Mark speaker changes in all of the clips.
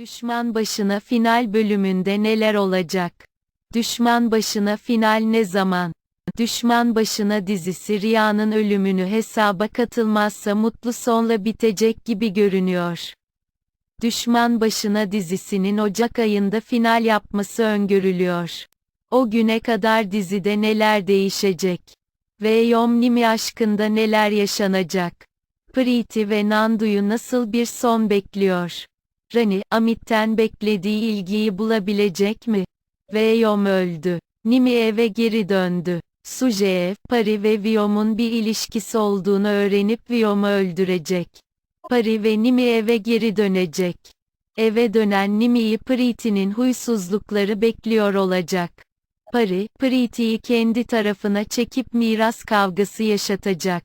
Speaker 1: Düşman başına final bölümünde neler olacak? Düşman başına final ne zaman? Düşman başına dizisi Riha'nın ölümünü hesaba katılmazsa mutlu sonla bitecek gibi görünüyor. Düşman başına dizisinin Ocak ayında final yapması öngörülüyor. O güne kadar dizide neler değişecek? Ve Yom Nimi aşkında neler yaşanacak? Preeti ve Nandu'yu nasıl bir son bekliyor? Rani, Amit'ten beklediği ilgiyi bulabilecek mi? Ve Yom öldü. Nimi eve geri döndü. Sujeev, Pari ve Viyom'un bir ilişkisi olduğunu öğrenip Viyom'u öldürecek. Pari ve Nimi eve geri dönecek. Eve dönen Nimi'yi Preeti'nin huysuzlukları bekliyor olacak. Pari, Preeti'yi kendi tarafına çekip miras kavgası yaşatacak.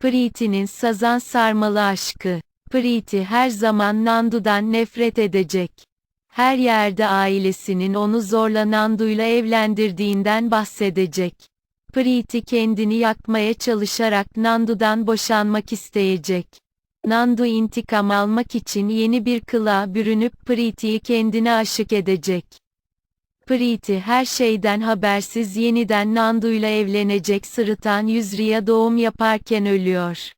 Speaker 1: Preeti'nin sazan sarmalı aşkı. Preeti her zaman Nandu'dan nefret edecek. Her yerde ailesinin onu zorla Nandu'yla evlendirdiğinden bahsedecek. Preeti kendini yakmaya çalışarak Nandu'dan boşanmak isteyecek. Nandu intikam almak için yeni bir kılığa bürünüp Preeti'yi kendine aşık edecek. Preeti her şeyden habersiz yeniden Nandu'yla evlenecek sırıtan Yüzri'ye doğum yaparken ölüyor.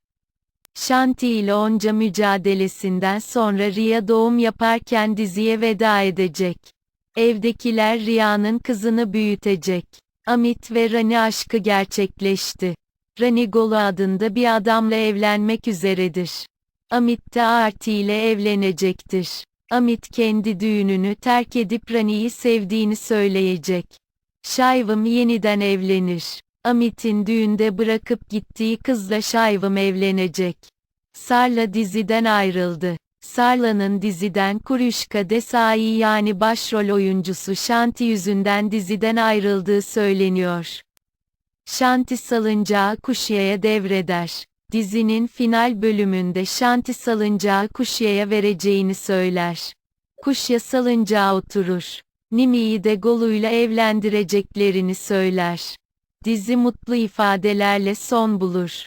Speaker 1: Shanti ile onca mücadelesinden sonra Riya doğum yaparken diziye veda edecek. Evdekiler Riya'nın kızını büyütecek. Amit ve Rani aşkı gerçekleşti. Rani Golu adında bir adamla evlenmek üzeredir. Amit de Arti ile evlenecektir. Amit kendi düğününü terk edip Rani'yi sevdiğini söyleyecek. Şayvım yeniden evlenir. Amit'in düğünde bırakıp gittiği kızla Şayvım evlenecek. Sarla diziden ayrıldı. Sarla'nın diziden Kuruşka Desai yani başrol oyuncusu Shanti yüzünden diziden ayrıldığı söyleniyor. Shanti salıncağı Kuşya'ya devreder. Dizinin final bölümünde Shanti salıncağı Kuşya'ya vereceğini söyler. Kuşya salıncağa oturur. Nimi'yi de Golu'yla evlendireceklerini söyler. Dizi mutlu ifadelerle son bulur.